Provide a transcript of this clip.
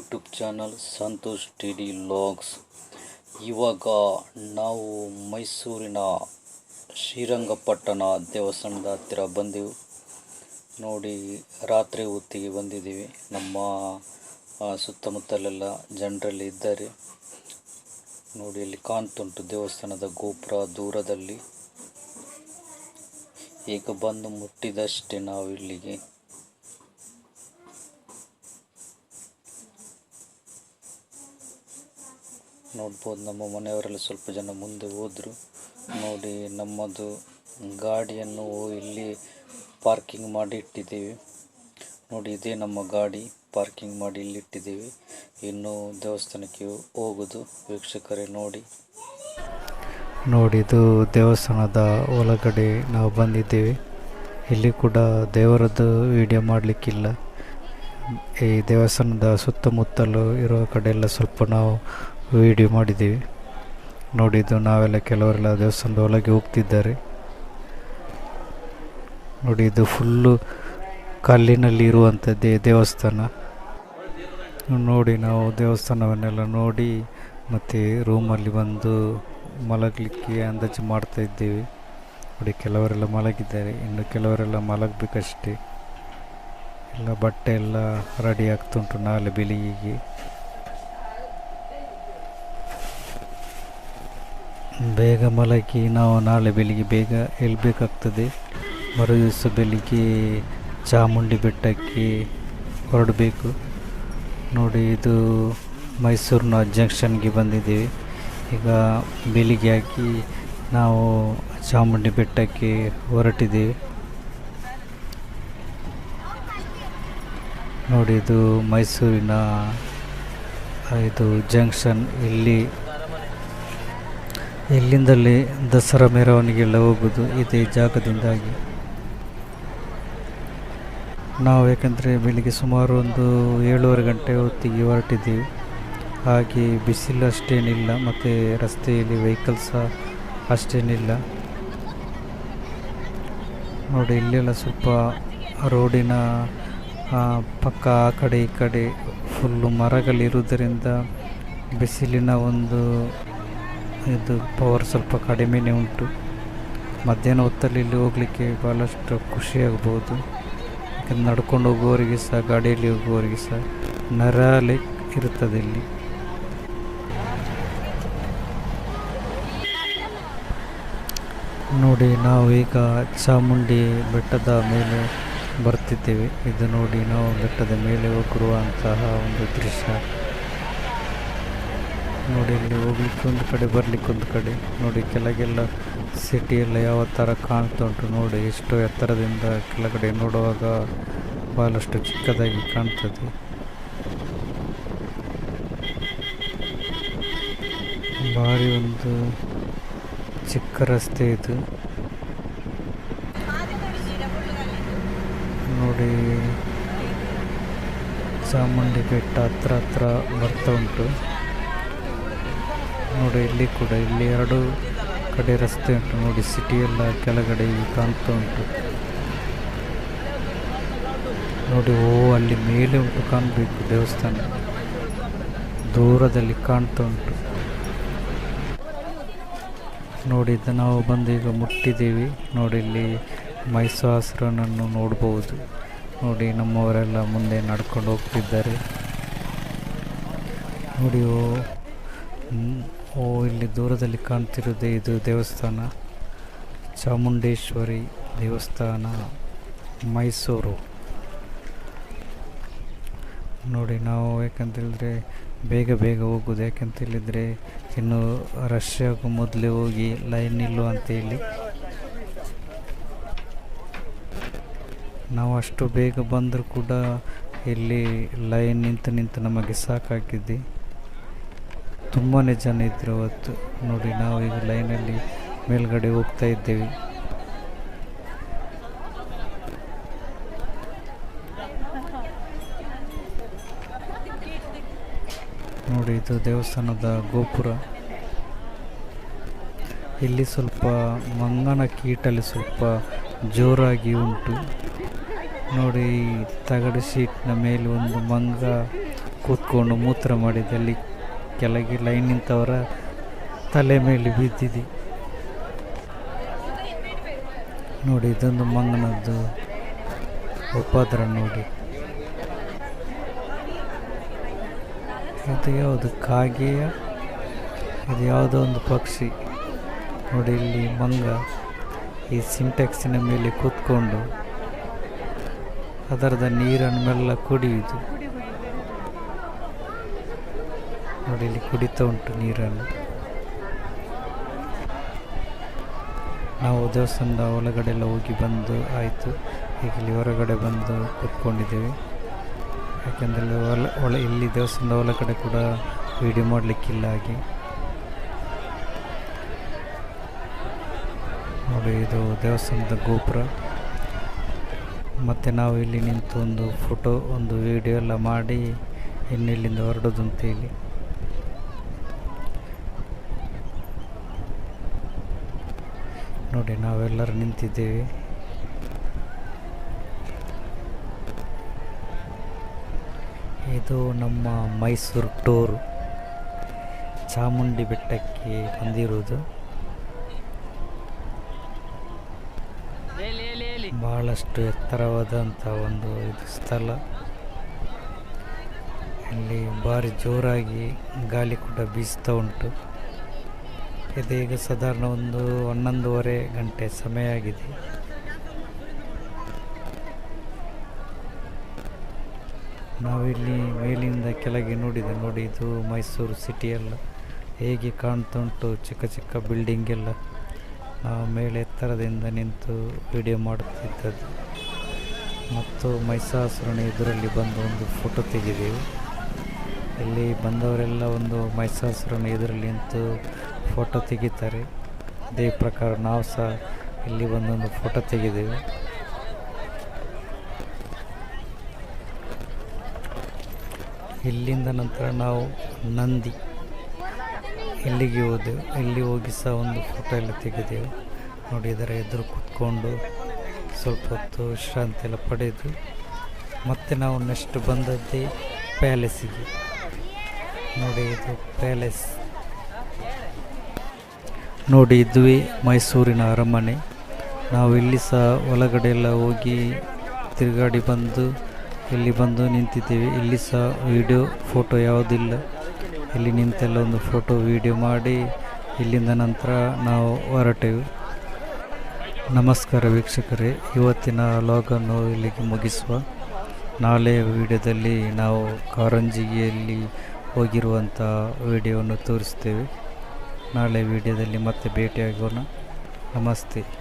YouTube channel Santosh T D logs ಇವಾಗ ನಾವು ಮೈಸೂರಿನ ಶ್ರೀರಂಗಪಟ್ಟಣ ದೇವಸ್ಥಾನದ ಹತ್ತಿರ ಬಂದೆವು. ನೋಡಿ, ರಾತ್ರಿ ಹೊತ್ತಿಗೆ ಬಂದಿದ್ದೀವಿ. ನಮ್ಮ ಸುತ್ತಮುತ್ತಲೆಲ್ಲ ಜನರಲ್ಲಿ ಇದ್ದಾರೆ. ನೋಡಿ, ಇಲ್ಲಿ ಕಾಣ್ತುಂಟು ದೇವಸ್ಥಾನದ ಗೋಪುರ ದೂರದಲ್ಲಿ. ಈಗ ಬಂದು ಮುಟ್ಟಿದಷ್ಟೇ ನಾವು ಇಲ್ಲಿಗೆ ನೋಡ್ಬೋದು. ನಮ್ಮ ಮನೆಯವರೆಲ್ಲ ಸ್ವಲ್ಪ ಜನ ಮುಂದೆ ಹೋದರು. ನೋಡಿ, ನಮ್ಮದು ಗಾಡಿಯನ್ನು ಇಲ್ಲಿ ಪಾರ್ಕಿಂಗ್ ಮಾಡಿ ಇಟ್ಟಿದ್ದೀವಿ. ನೋಡಿ, ಇದೇ ನಮ್ಮ ಗಾಡಿ. ಪಾರ್ಕಿಂಗ್ ಮಾಡಿ ಇಲ್ಲಿ ಇಟ್ಟಿದ್ದೀವಿ. ಇನ್ನು ದೇವಸ್ಥಾನಕ್ಕೆ ಹೋಗೋದು. ವೀಕ್ಷಕರೇ, ನೋಡಿ. ನೋಡಿ, ಇದು ದೇವಸ್ಥಾನದ ಒಳಗಡೆ ನಾವು ಬಂದಿದ್ದೇವೆ. ಇಲ್ಲಿ ಕೂಡ ದೇವರದ್ದು ವಿಡಿಯೋ ಮಾಡಲಿಕ್ಕಿಲ್ಲ. ಈ ದೇವಸ್ಥಾನದ ಸುತ್ತಮುತ್ತಲು ಇರೋ ಕಡೆ ಎಲ್ಲ ಸ್ವಲ್ಪ ನಾವು ವಿಡಿಯೋ ಮಾಡಿದ್ದೀವಿ. ನೋಡಿದ್ದು ನಾವೆಲ್ಲ ಕೆಲವರೆಲ್ಲ ದೇವಸ್ಥಾನದ ಒಳಗೆ ಹೋಗ್ತಿದ್ದಾರೆ. ನೋಡಿ, ಇದು ಫುಲ್ಲು ಕಲ್ಲಿನಲ್ಲಿ ಇರುವಂಥದ್ದೇ ದೇವಸ್ಥಾನ. ನೋಡಿ, ನಾವು ದೇವಸ್ಥಾನವನ್ನೆಲ್ಲ ನೋಡಿ ಮತ್ತು ರೂಮಲ್ಲಿ ಬಂದು ಮಲಗಲಿಕ್ಕೆ ಅಂದಾಜು ಮಾಡ್ತಾ ಇದ್ದೀವಿ. ನೋಡಿ, ಕೆಲವರೆಲ್ಲ ಮಲಗಿದ್ದಾರೆ. ಇನ್ನು ಕೆಲವರೆಲ್ಲ ಮಲಗಬೇಕಷ್ಟೇ. ಎಲ್ಲ ಬಟ್ಟೆ ಎಲ್ಲ ರೆಡಿ ಆಗ್ತುಂಟು ನಾಳೆ ಬೆಳಿಗ್ಗೆಗೆ ಬೇಗ ಮಲಗಿ ನಾವು ನಾಳೆ ಬೆಳಿಗ್ಗೆ ಬೇಗ ಏಳಬೇಕಾಗ್ತದೆ ಮರು ದಿವಸ ಬೆಳಿಗ್ಗೆ ಚಾಮುಂಡಿ ಬೆಟ್ಟಕ್ಕೆ ಹೊರಡಬೇಕು. ನೋಡಿ, ಇದು ಮೈಸೂರಿನ ಜಂಕ್ಷನ್ಗೆ ಬಂದಿದ್ದೀವಿ. ಈಗ ಬೆಳಿಗ್ಗೆ ಹಾಕಿ ನಾವು ಚಾಮುಂಡಿ ಬೆಟ್ಟಕ್ಕೆ ಹೊರಟಿದ್ದೀವಿ. ನೋಡಿ, ಇದು ಮೈಸೂರಿನ ಇದು ಜಂಕ್ಷನ್ ಇಲ್ಲಿ ಇಲ್ಲಿಂದಲೇ ದಸರಾ ಮೆರವಣಿಗೆಲ್ಲ ಹೋಗೋದು ಇದೇ ಜಾಗದಿಂದಾಗಿ. ನಾವು ಯಾಕಂದರೆ ಬೆಳಿಗ್ಗೆ ಸುಮಾರು ಒಂದು ಏಳುವರೆ ಗಂಟೆ ಹೊತ್ತಿಗೆ ಹೊರಟಿದ್ದೀವಿ. ಹಾಗೆ ಬಿಸಿಲು ಅಷ್ಟೇನಿಲ್ಲ, ಮತ್ತು ರಸ್ತೆಯಲ್ಲಿ ವೆಹಿಕಲ್ ಸಹ ಅಷ್ಟೇನಿಲ್ಲ. ನೋಡಿ, ಇಲ್ಲೆಲ್ಲ ಸ್ವಲ್ಪ ರೋಡಿನ ಪಕ್ಕ ಆ ಕಡೆ ಈ ಕಡೆ ಫುಲ್ಲು ಮರಗಳಿರುವುದರಿಂದ ಬಿಸಿಲಿನ ಒಂದು ಇದು ಪವರ್ ಸ್ವಲ್ಪ ಕಡಿಮೆನೇ ಉಂಟು. ಮಧ್ಯಾಹ್ನ ಹೊತ್ತಲ್ಲಿ ಇಲ್ಲಿ ಹೋಗಲಿಕ್ಕೆ ಭಾಳಷ್ಟು ಖುಷಿಯಾಗ್ಬೋದು ಯಾಕಂದ್ರೆ ನಡ್ಕೊಂಡು ಹೋಗುವವರಿಗೆ ಸಹ, ಗಾಡಿಯಲ್ಲಿ ಹೋಗುವವರಿಗೆ ಸಹ ನರಾಲೆ ಇರುತ್ತದೆ ಇಲ್ಲಿ. ನೋಡಿ, ನಾವು ಈಗ ಚಾಮುಂಡಿ ಬೆಟ್ಟದ ಮೇಲೆ ಬರ್ತಿದ್ದೇವೆ. ಇದು ನೋಡಿ, ನಾವು ಬೆಟ್ಟದ ಮೇಲೆ ಹೋಗಿರುವಂತಹ ಒಂದು ದೃಶ್ಯ. ನೋಡಿ, ಇಲ್ಲಿ ಹೋಗ್ಲಿಕ್ಕೆ ಒಂದು ಕಡೆ, ಬರ್ಲಿಕ್ಕೆ ಒಂದು ಕಡೆ. ನೋಡಿ, ಕೆಳಗೆಲ್ಲ ಸಿಟಿ ಎಲ್ಲ ಯಾವ ಥರ ಕಾಣ್ತಾ ಉಂಟು ನೋಡಿ. ಎಷ್ಟು ಎತ್ತರದಿಂದ ಕೆಳಗಡೆ ನೋಡುವಾಗ ಬಹಳಷ್ಟು ಚಿಕ್ಕದಾಗಿ ಕಾಣ್ತದೆ. ಭಾರಿ ಒಂದು ಚಿಕ್ಕ ರಸ್ತೆ ಇದು. ನೋಡಿ, ಚಾಮುಂಡಿ ಬೆಟ್ಟ ಹತ್ರ ಹತ್ರ ಬರ್ತಾ ಉಂಟು. ನೋಡಿ, ಇಲ್ಲಿ ಕೂಡ ಇಲ್ಲಿ ಎರಡು ಕಡೆ ರಸ್ತೆ ಉಂಟು. ನೋಡಿ ಸಿಟಿ ಎಲ್ಲ ಕೆಳಗಡೆ ಕಾಣ್ತಾ ಉಂಟು. ನೋಡಿ, ಓ, ಅಲ್ಲಿ ಮೇಲೆ ಉಂಟು ಕಾಣಬೇಕು ದೇವಸ್ಥಾನ. ದೂರದಲ್ಲಿ ಕಾಣ್ತಾ ಉಂಟು. ನೋಡಿ, ಇದು ನಾವು ಬಂದು ಈಗ ಮುಟ್ಟಿದ್ದೀವಿ. ನೋಡಿ, ಇಲ್ಲಿ ಮೈಸಾಸುರನನ್ನು ನೋಡ್ಬೋದು. ನೋಡಿ, ನಮ್ಮವರೆಲ್ಲ ಮುಂದೆ ನಡ್ಕೊಂಡು ಹೋಗ್ತಿದ್ದಾರೆ. ನೋಡಿ ಓ, ಇಲ್ಲಿ ದೂರದಲ್ಲಿ ಕಾಣ್ತಿರೋದೇ ಇದು ದೇವಸ್ಥಾನ. ಚಾಮುಂಡೇಶ್ವರಿ ದೇವಸ್ಥಾನ, ಮೈಸೂರು. ನೋಡಿ, ನಾವು ಯಾಕಂತೇಳಿದ್ರೆ ಬೇಗ ಬೇಗ ಹೋಗೋದು. ಯಾಕಂತೇಳಿದರೆ ಇನ್ನು ರಷ್ಯಾಗೂ ಮೊದಲೇ ಹೋಗಿ ಲೈನ್ ನಿಲ್ಲು ಅಂತೇಳಿ. ನಾವು ಅಷ್ಟು ಬೇಗ ಬಂದರೂ ಕೂಡ ಇಲ್ಲಿ ಲೈನ್ ನಿಂತು ನಿಂತು ನಮಗೆ ಸಾಕಾಗಿದೆ. ತುಂಬಾ ಜನ ಇದ್ದರು ಅವತ್ತು. ನೋಡಿ, ನಾವು ಈಗ ಲೈನಲ್ಲಿ ಮೇಲ್ಗಡೆ ಹೋಗ್ತಾ ಇದ್ದೇವೆ. ನೋಡಿ, ಇದು ದೇವಸ್ಥಾನದ ಗೋಪುರ. ಇಲ್ಲಿ ಸ್ವಲ್ಪ ಮಂಗನ ಕೀಟಲ್ಲಿ ಸ್ವಲ್ಪ ಜೋರಾಗಿ ಉಂಟು. ನೋಡಿ, ತಗಡು ಶೀಟ್ನ ಮೇಲೆ ಒಂದು ಮಂಗ ಕೂತ್ಕೊಂಡು ಮೂತ್ರ ಮಾಡಿದೆ ಅಲ್ಲಿ ಕೆಳಗೆ ಲೈನ್ ನಿಂತವರ ತಲೆ ಮೇಲೆ ಬಿದ್ದಿದೆ. ನೋಡಿ, ಇದೊಂದು ಮಂಗನದ್ದು ಉಪದ್ರ ನೋಡಿ. ಇದು ಯಾವುದು? ಕಾಗೆಯ? ಇದು ಯಾವುದೋ ಒಂದು ಪಕ್ಷಿ. ನೋಡಿ, ಇಲ್ಲಿ ಮಂಗ ಈ ಸಿಂಟೆಕ್ಸಿನ ಮೇಲೆ ಕೂತ್ಕೊಂಡು ಅದರದ ನೀರನ್ನು ಮೆಲ್ಲ ನೋಡಿ ಇಲ್ಲಿ ಕುಡಿತಾ ಉಂಟು ನೀರನ್ನು. ನಾವು ದೇವಸ್ಥಾನದ ಒಳಗಡೆ ಎಲ್ಲ ಹೋಗಿ ಬಂದು ಆಯಿತು. ಈಗ ಇಲ್ಲಿ ಹೊರಗಡೆ ಬಂದು ಕೂತ್ಕೊಂಡಿದ್ದೇವೆ. ಯಾಕೆಂದರೆ ಒಳ ಒಳ, ಇಲ್ಲಿ ದೇವಸ್ಥಾನದ ಒಳಗಡೆ ಕೂಡ ವೀಡಿಯೋ ಮಾಡಲಿಕ್ಕಿಲ್ಲ ಹಾಗೆ. ನೋಡಿ, ಇದು ದೇವಸ್ಥಾನದ ಗೋಪುರ. ಮತ್ತು ನಾವು ಇಲ್ಲಿ ನಿಂತು ಒಂದು ಫೋಟೋ ಒಂದು ವಿಡಿಯೋ ಎಲ್ಲ ಮಾಡಿ ಇನ್ನು ಇಲ್ಲಿಂದ ಹೊರಡೋದು ನೋಡಿ, ನಾವೆಲ್ಲರೂ ನಿಂತಿದ್ದೇವೆ. ಇದು ನಮ್ಮ ಮೈಸೂರು ಟೂರು. ಚಾಮುಂಡಿ ಬೆಟ್ಟಕ್ಕೆ ಬಂದಿರುವುದು ಬಹಳಷ್ಟು ಎತ್ತರವಾದಂಥ ಒಂದು ಇದು ಸ್ಥಳ. ಇಲ್ಲಿ ಭಾರಿ ಜೋರಾಗಿ ಗಾಳಿ ಕೂಡ ಬೀಸ್ತಾ ಉಂಟು. ಇದೀಗ ಸಾಧಾರಣ ಒಂದು ಹನ್ನೊಂದುವರೆ ಗಂಟೆ ಸಮಯ ಆಗಿದೆ. ನಾವಿಲ್ಲಿ ಮೇಲಿಂದ ಕೆಳಗೆ ನೋಡಿದೆ, ನೋಡಿ ಇದು ಮೈಸೂರು ಸಿಟಿಯೆಲ್ಲ ಹೇಗೆ ಕಾಣ್ತಾ ಉಂಟು ಚಿಕ್ಕ ಚಿಕ್ಕ ಬಿಲ್ಡಿಂಗ್ ಎಲ್ಲ. ನಾವು ಮೇಲೆ ಎತ್ತರದಿಂದ ನಿಂತು ವಿಡಿಯೋ ಮಾಡುತ್ತಿದ್ದದ್ದು. ಮತ್ತು ಮೈಸಾಸುರನ ಎದುರಲ್ಲಿ ಬಂದು ಒಂದು ಫೋಟೋ ತೆಗೆದೆವು. ಇಲ್ಲಿ ಬಂದವರೆಲ್ಲ ಒಂದು ಮೈಸಾಸುರನ ಎದುರಲ್ಲಿ ನಿಂತು ಫೋಟೋ ತೆಗಿತಾರೆ. ಅದೇ ಪ್ರಕಾರ ನಾವು ಸಹ ಇಲ್ಲಿ ಒಂದೊಂದು ಫೋಟೋ ತೆಗೆದೇವೆ. ಇಲ್ಲಿಂದ ನಂತರ ನಾವು ನಂದಿ ಇಲ್ಲಿಗೆ ಹೋದೆವು ಇಲ್ಲಿ ಹೋಗಿ ಸಹ ಒಂದು ಫೋಟೋ ಎಲ್ಲ ತೆಗೆದೆವು. ನೋಡಿ ಇದರ ಎದುರು ಕೂತ್ಕೊಂಡು ಸ್ವಲ್ಪ ಹೊತ್ತು ವಿಶ್ರಾಂತಿ ಎಲ್ಲ ಪಡೆದು ಮತ್ತೆ ನಾವು ನೆಕ್ಸ್ಟ್ ಬಂದದ್ದೇ ಪ್ಯಾಲೇಸಿಗೆ ನೋಡಿ ಇದು ಪ್ಯಾಲೇಸ್ ನೋಡಿ ಇದ್ವಿ ಮೈಸೂರಿನ ಅರಮನೆ. ನಾವು ಇಲ್ಲಿ ಸಹ ಒಳಗಡೆ ಎಲ್ಲ ಹೋಗಿ ತಿರುಗಾಡಿ ಬಂದು ಇಲ್ಲಿ ಬಂದು ನಿಂತಿದ್ದೇವೆ, ಇಲ್ಲಿ ಸಹ ವಿಡಿಯೋ ಫೋಟೋ ಯಾವುದಿಲ್ಲ. ಇಲ್ಲಿ ನಿಂತೆಲ್ಲ ಒಂದು ಫೋಟೋ, ವಿಡಿಯೋ ಮಾಡಿ, ಇಲ್ಲಿಂದ ನಂತರ ನಾವು ಹೊರಟೆವು. ನಮಸ್ಕಾರ ವೀಕ್ಷಕರೇ, ಇವತ್ತಿನ ಲಾಗನ್ನು ಇಲ್ಲಿಗೆ ಮುಗಿಸುವ. ನಾಳೆ ವಿಡಿಯೋದಲ್ಲಿ ನಾವು ಕಾರಂಜಿಗೆಯಲ್ಲಿ ಹೋಗಿರುವಂಥ ವಿಡಿಯೋವನ್ನು ತೋರಿಸ್ತೇವೆ. ನಾಳೆ ವಿಡಿಯೋದಲ್ಲಿ ಮತ್ತೆ ಭೇಟಿಯಾಗೋಣ. ನಮಸ್ತೆ.